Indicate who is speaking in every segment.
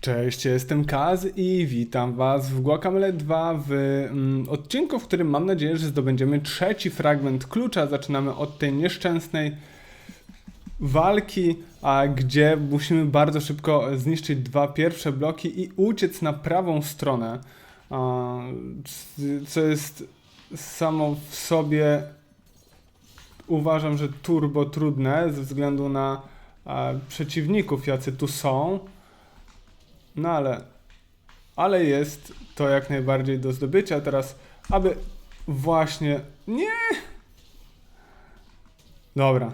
Speaker 1: Cześć, jestem Kaz i witam Was w Guacamole 2 w mm, odcinku, w którym mam nadzieję, że zdobędziemy trzeci fragment klucza. Zaczynamy od tej nieszczęsnej walki, a gdzie musimy bardzo szybko zniszczyć dwa pierwsze bloki i uciec na prawą stronę, co jest samo w sobie uważam, że turbo trudne ze względu na przeciwników, jacy tu są. No ale, ale jest to jak najbardziej do zdobycia. Teraz, aby właśnie. Nie! Dobra,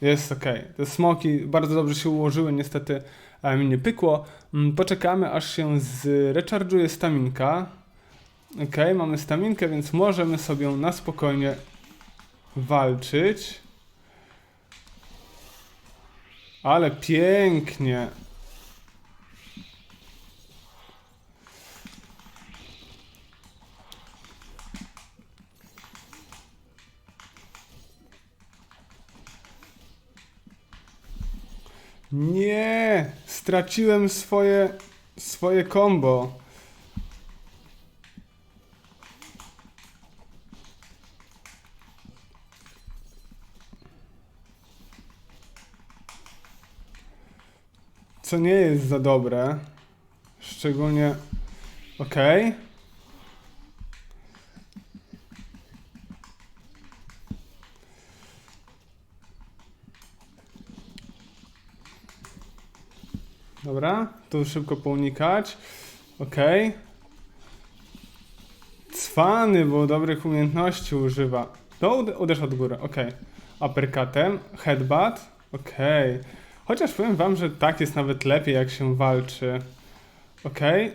Speaker 1: jest ok. Te smoki bardzo dobrze się ułożyły, niestety e, mi nie pykło. Mm, Poczekamy, aż się zrecharge'uje staminka. Ok, mamy staminkę, więc możemy sobie na spokojnie walczyć. Ale pięknie. Nie! Straciłem swoje swoje combo. Co nie jest za dobre. Szczególnie. Okej. Dobra, tu szybko pounikać. Okej. Cwany, bo dobrych umiejętności używa. Ude- uderz od góry, okej. Uppercutem, headbutt, okej. Chociaż powiem wam, że tak jest nawet lepiej, jak się walczy. Okej.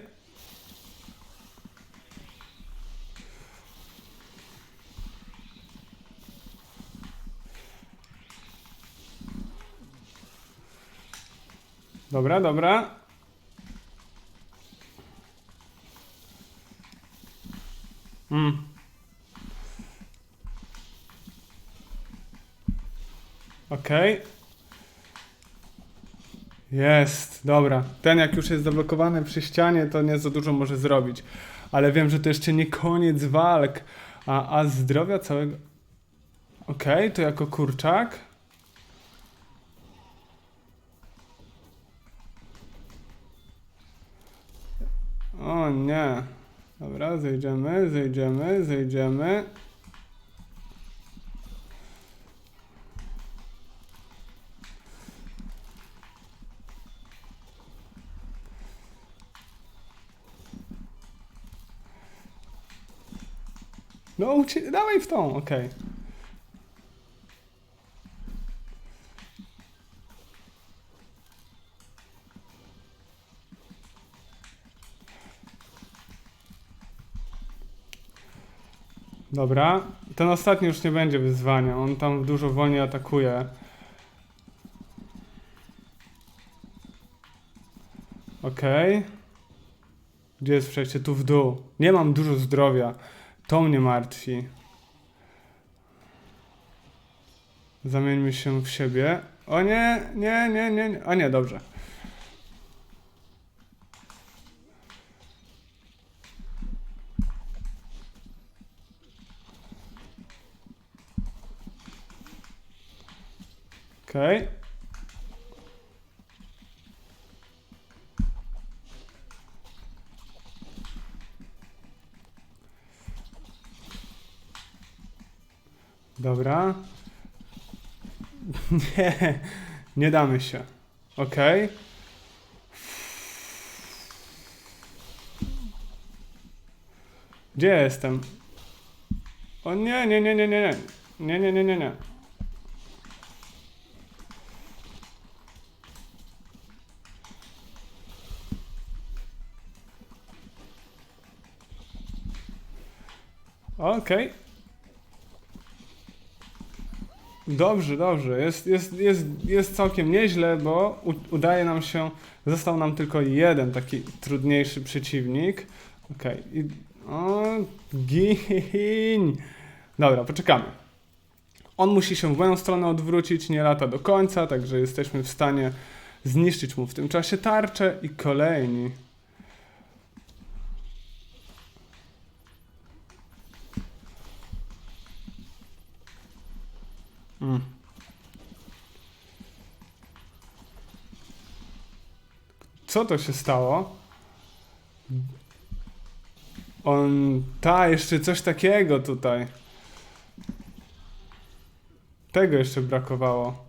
Speaker 1: Dobra, dobra. Mm. Okej. Jest, dobra. Ten jak już jest zablokowany przy ścianie, to nie za dużo może zrobić. Ale wiem, że to jeszcze nie koniec walk. A, a zdrowia całego... Okej, to jako kurczak. O nie. Dobra, zejdziemy, zejdziemy, zejdziemy. No, dawaj w tą, okej. Dobra, ten ostatni już nie będzie wyzwania, on tam dużo wolniej atakuje. Okej. Gdzie jest przejście? Tu w dół. Nie mam dużo zdrowia. To mnie martwi. Zamieńmy się w siebie. O nie, nie, nie, nie, nie. O nie, dobrze. Okej. Dobra. Nie, nie damy się. Okej. Gdzie ja jestem? O nie, nie, nie, nie, nie, nie. Nie, nie, nie, nie, nie. Okej. Dobrze, dobrze. Jest, jest, jest, jest całkiem nieźle, bo udaje nam się. Został nam tylko jeden taki trudniejszy przeciwnik. Okej. i O. Dobra, poczekamy. On musi się w moją stronę odwrócić, nie lata do końca, także jesteśmy w stanie zniszczyć mu w tym czasie tarczę i kolejni. Mm. Co to się stało? On. Ta, jeszcze coś takiego tutaj. Tego jeszcze brakowało.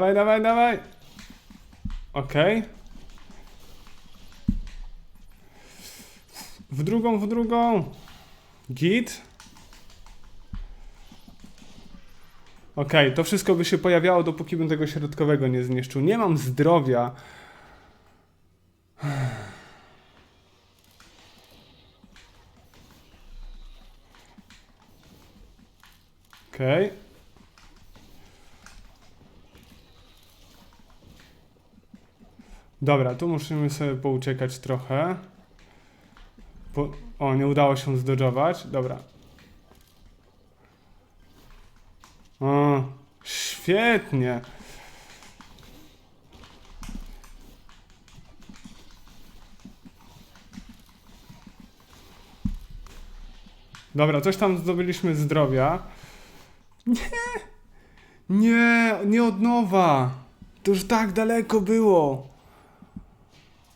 Speaker 1: Dawaj, dawaj, dawaj. Okej. W drugą, w drugą. Git. Okej, to wszystko by się pojawiało, dopóki bym tego środkowego nie zniszczył. Nie mam zdrowia. Okej. Dobra, tu musimy sobie pouciekać trochę. Po... O, nie udało się zdodżować. Dobra. O, świetnie. Dobra, coś tam zdobyliśmy zdrowia. Nie! Nie, nie od nowa. To już tak daleko było.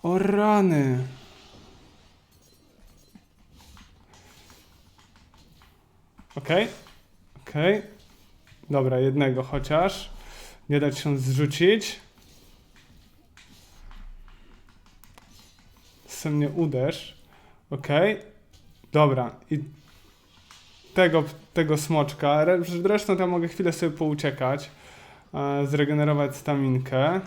Speaker 1: O rany. Okej, okej. Dobra, jednego chociaż. Nie dać się zrzucić. Se mnie uderz. Okej. Dobra, i tego, tego smoczka. Re- Zresztą tam mogę chwilę sobie pouciekać. E, zregenerować staminkę.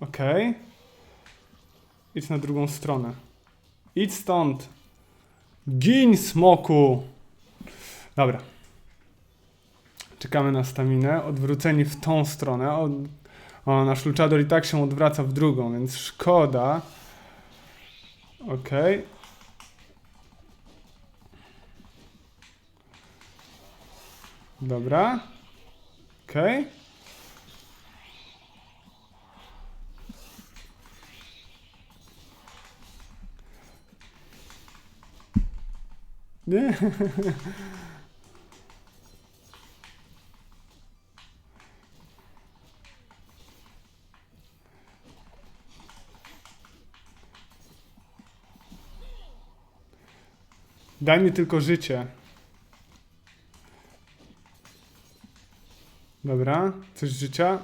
Speaker 1: Okej. Idź na drugą stronę. Idź stąd. Gin, smoku! Dobra. Czekamy na staminę. Odwróceni w tą stronę. O, o nasz luchador i tak się odwraca w drugą, więc szkoda. Okej. Dobra. Okej. Nie. Daj mi tylko życie. Dobra, coś życia.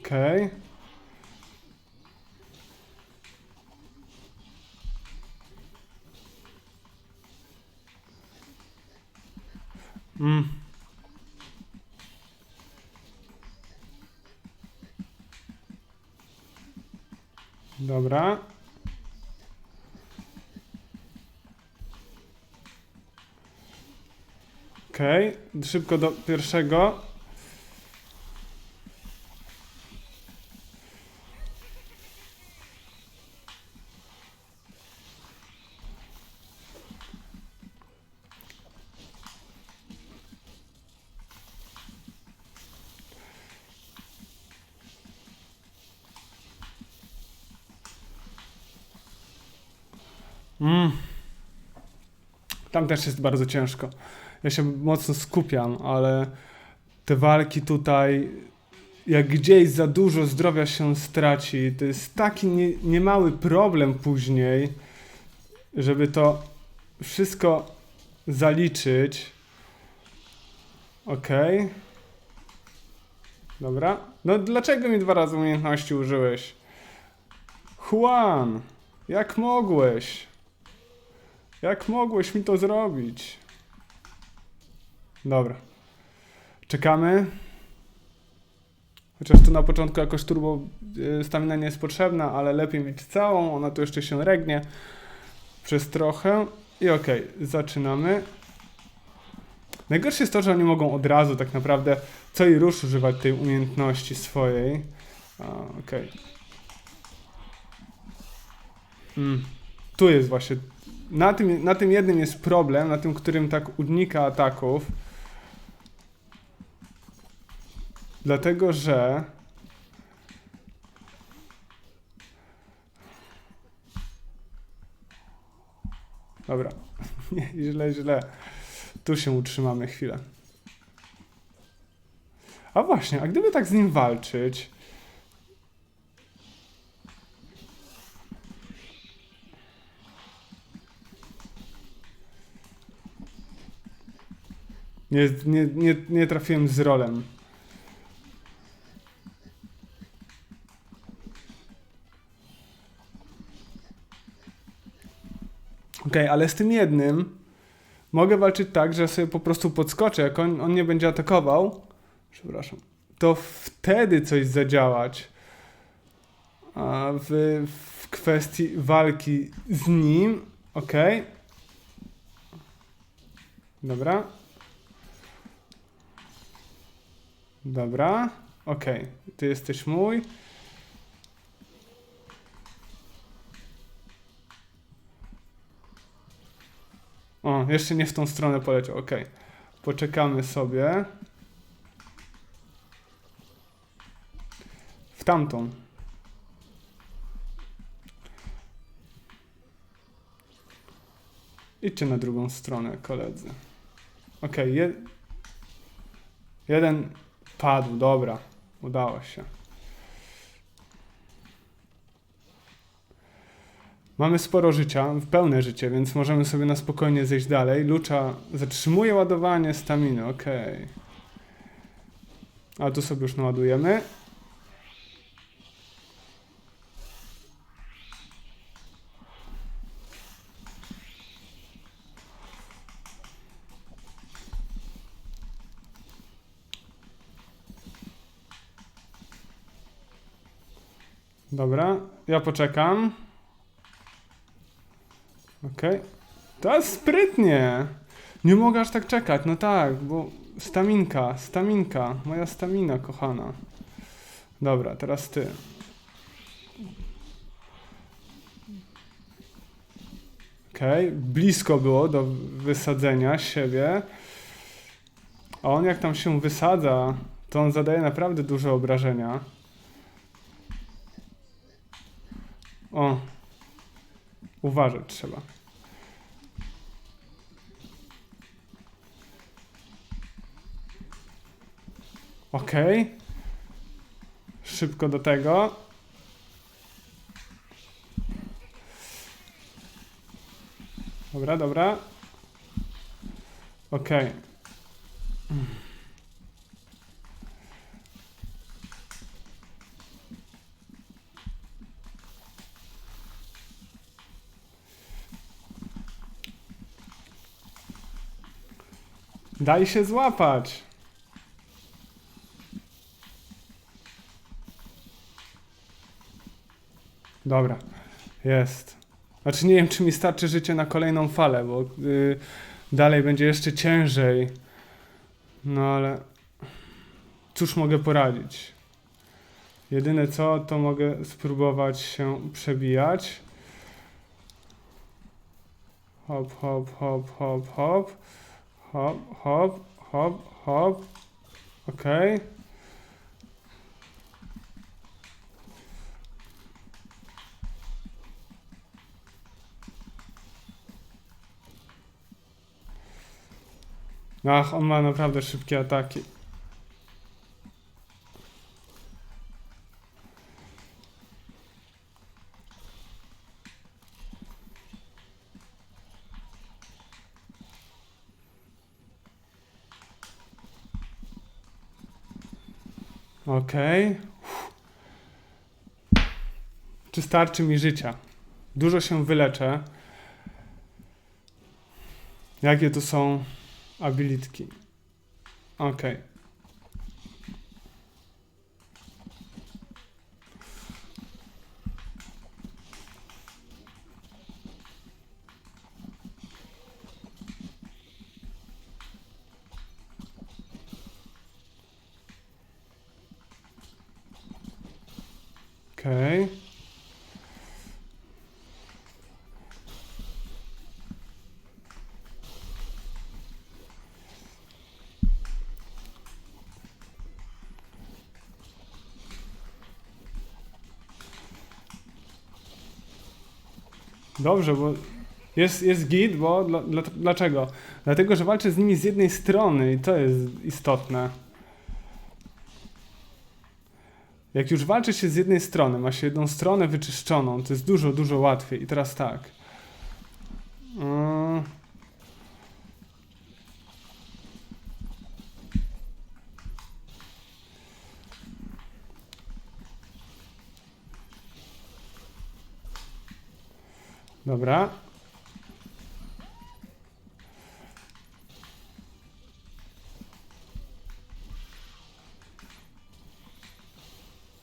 Speaker 1: Okej. Mm. Okej, szybko do pierwszego. Mm. Tam też jest bardzo ciężko. Ja się mocno skupiam, ale te walki tutaj, jak gdzieś za dużo zdrowia się straci, to jest taki nie, niemały problem później, żeby to wszystko zaliczyć. Okej. Dobra. No dlaczego mi dwa razy umiejętności użyłeś? Juan, jak mogłeś? Jak mogłeś mi to zrobić? Dobra. Czekamy. Chociaż tu na początku jakoś turbo y, stamina nie jest potrzebna, ale lepiej mieć całą, ona tu jeszcze się regnie przez trochę. I okej, zaczynamy. Najgorsze jest to, że oni mogą od razu tak naprawdę co i rusz używać tej umiejętności swojej. Okej. Mm. Tu jest właśnie. Na tym, na tym jednym jest problem, na tym, którym tak unika ataków. Dlatego, że. Dobra. Nie, źle, źle. Tu się utrzymamy chwilę. A właśnie, a gdyby tak z nim walczyć. Nie, nie, nie, nie trafiłem z rolem. Okej, ale z tym jednym mogę walczyć tak, że sobie po prostu podskoczę. Jak on, on nie będzie atakował, przepraszam, to wtedy coś zadziałać. A w, w kwestii walki z nim, okej. Dobra. Dobra, okej. Ty jesteś mój. Jeszcze nie w tą stronę poleciał, okej. Poczekamy sobie. W tamtą. Idźcie na drugą stronę, koledzy. Okej, je... jeden padł, dobra. Udało się. Mamy sporo życia, pełne życie, więc możemy sobie na spokojnie zejść dalej. Lucza zatrzymuje ładowanie staminy, okej. A tu sobie już naładujemy. Dobra, ja poczekam. Okej. To jest sprytnie. Nie mogę aż tak czekać, no tak, bo staminka, staminka, moja stamina kochana. Dobra, teraz ty. Okej, blisko było do wysadzenia siebie. A on jak tam się wysadza, to on zadaje naprawdę duże obrażenia. O. Uważać trzeba. Okej. Szybko do tego. Dobra, dobra. Okej. Daj się złapać. Dobra, jest. Znaczy nie wiem, czy mi starczy życie na kolejną falę, bo y, dalej będzie jeszcze ciężej. No ale cóż mogę poradzić? Jedyne co, to mogę spróbować się przebijać. Hop, hop, hop, hop, hop. Hop, hop, hop, hop. Okej. Ach, on ma naprawdę szybkie ataki. Okej. Czy starczy mi życia? Dużo się wyleczę. Jakie tu są abilitki? Okej. Okej. Dobrze, bo jest, jest git, bo dla, dla, dlaczego? Dlatego, że walczę z nimi z jednej strony i to jest istotne. Jak już walczy się z jednej strony, ma się jedną stronę wyczyszczoną, to jest dużo, dużo łatwiej. I teraz tak. Mm. Dobra.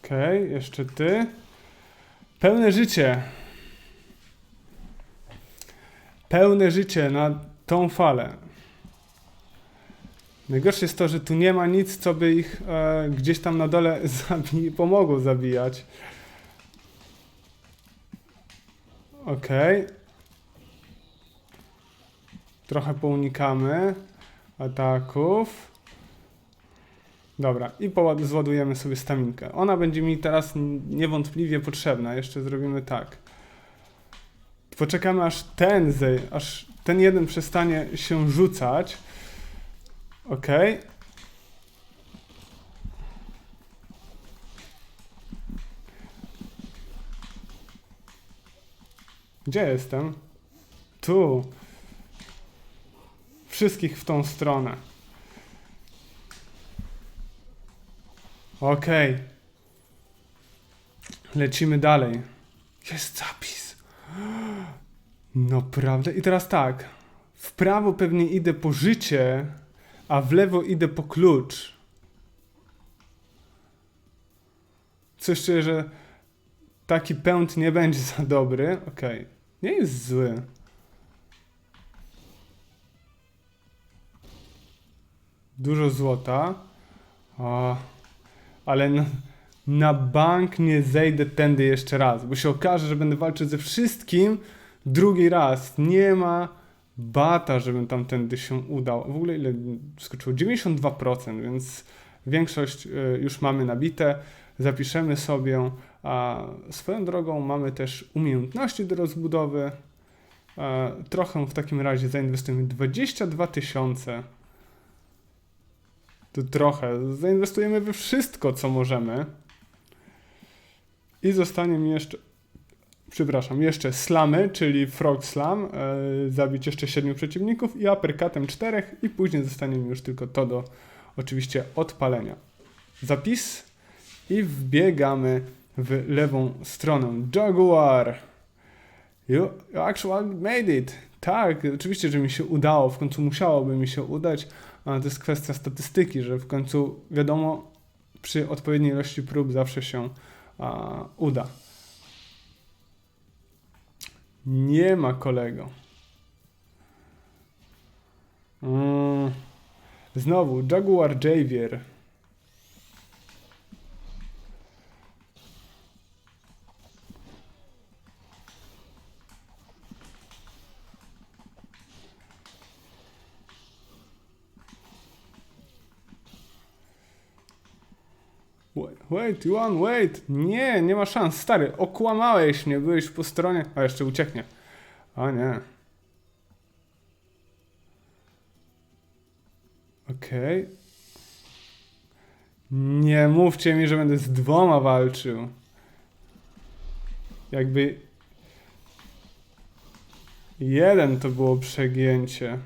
Speaker 1: Okej, jeszcze ty. Pełne życie. Pełne życie na tą falę. Najgorsze jest to, że tu nie ma nic, co by ich e, gdzieś tam na dole zabi pomogło zabijać. Okej. Trochę pounikamy ataków. Dobra, i zładujemy sobie staminkę. Ona będzie mi teraz niewątpliwie potrzebna. Jeszcze zrobimy tak. Poczekamy aż ten, aż ten jeden przestanie się rzucać. Okej. Gdzie jestem? Tu. Wszystkich w tą stronę. Okej. Lecimy dalej. Jest zapis. No prawda. I teraz tak. W prawo pewnie idę po życie, a w lewo idę po klucz. Coś czuję, że taki pęd nie będzie za dobry. Okej. Nie jest zły. Dużo złota. O, ale na, na bank nie zejdę tędy jeszcze raz, bo się okaże, że będę walczył ze wszystkim drugi raz. Nie ma bata, żebym tamtędy się udał. W ogóle ile skoczyło? 92%, więc większość y, już mamy nabite. Zapiszemy sobie. A swoją drogą mamy też umiejętności do rozbudowy. E, trochę w takim razie zainwestujemy 22 tysiące. Tu trochę. Zainwestujemy we wszystko, co możemy. I zostanie mi jeszcze. Przepraszam, jeszcze slamy, czyli frog slam. E, zabić jeszcze 7 przeciwników i uppercutem 4 i później zostanie mi już tylko to do oczywiście odpalenia. Zapis i wbiegamy w lewą stronę. Jaguar! You, you actually made it! Tak, oczywiście, że mi się udało. W końcu musiałoby mi się udać, ale to jest kwestia statystyki, że w końcu wiadomo, przy odpowiedniej ilości prób zawsze się a, uda. Nie ma kolego. Mm. Znowu Jaguar Javier. Wait, Juan, wait! Nie, nie ma szans, stary, okłamałeś mnie, byłeś po stronie... A, jeszcze ucieknie. A nie. Okej. Nie mówcie mi, że będę z dwoma walczył. Jakby... Jeden to było przegięcie.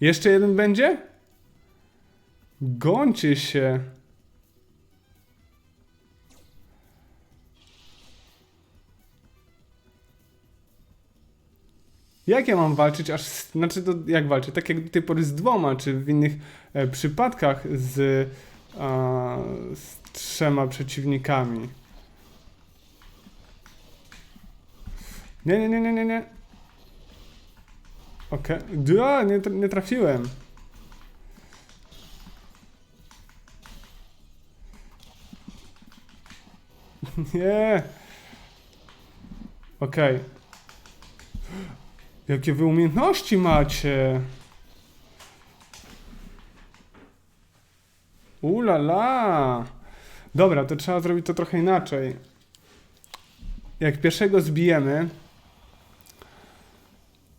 Speaker 1: Jeszcze jeden będzie? Gońcie się. Jak ja mam walczyć aż, z, znaczy to jak walczyć, tak jak do tej pory z dwoma, czy w innych e, przypadkach z, a, z trzema przeciwnikami? Nie, nie, nie, nie, nie, nie. Okej, okay. nie, tra- nie trafiłem. Nie. Okej. Jakie wy umiejętności macie? Ulala. Dobra, to trzeba zrobić to trochę inaczej. Jak pierwszego zbijemy,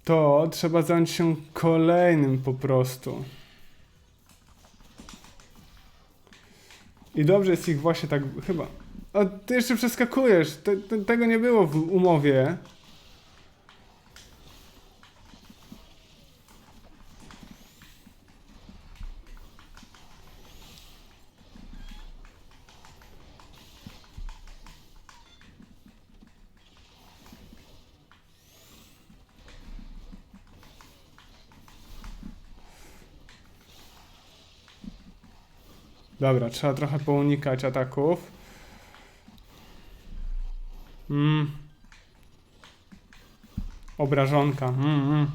Speaker 1: to trzeba zająć się kolejnym po prostu. I dobrze jest ich właśnie tak chyba. A ty jeszcze przeskakujesz. Te, te, tego nie było w umowie. Dobra, trzeba trochę pounikać ataków. Mm. Obrażonka. Mm, mm.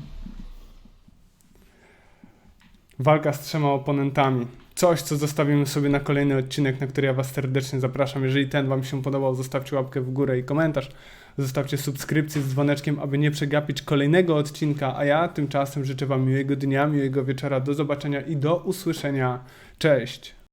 Speaker 1: Walka z trzema oponentami. Coś, co zostawimy sobie na kolejny odcinek, na który ja Was serdecznie zapraszam. Jeżeli ten Wam się podobał, zostawcie łapkę w górę i komentarz. Zostawcie subskrypcję z dzwoneczkiem, aby nie przegapić kolejnego odcinka. A ja tymczasem życzę Wam miłego dnia, miłego wieczora. Do zobaczenia i do usłyszenia. Cześć!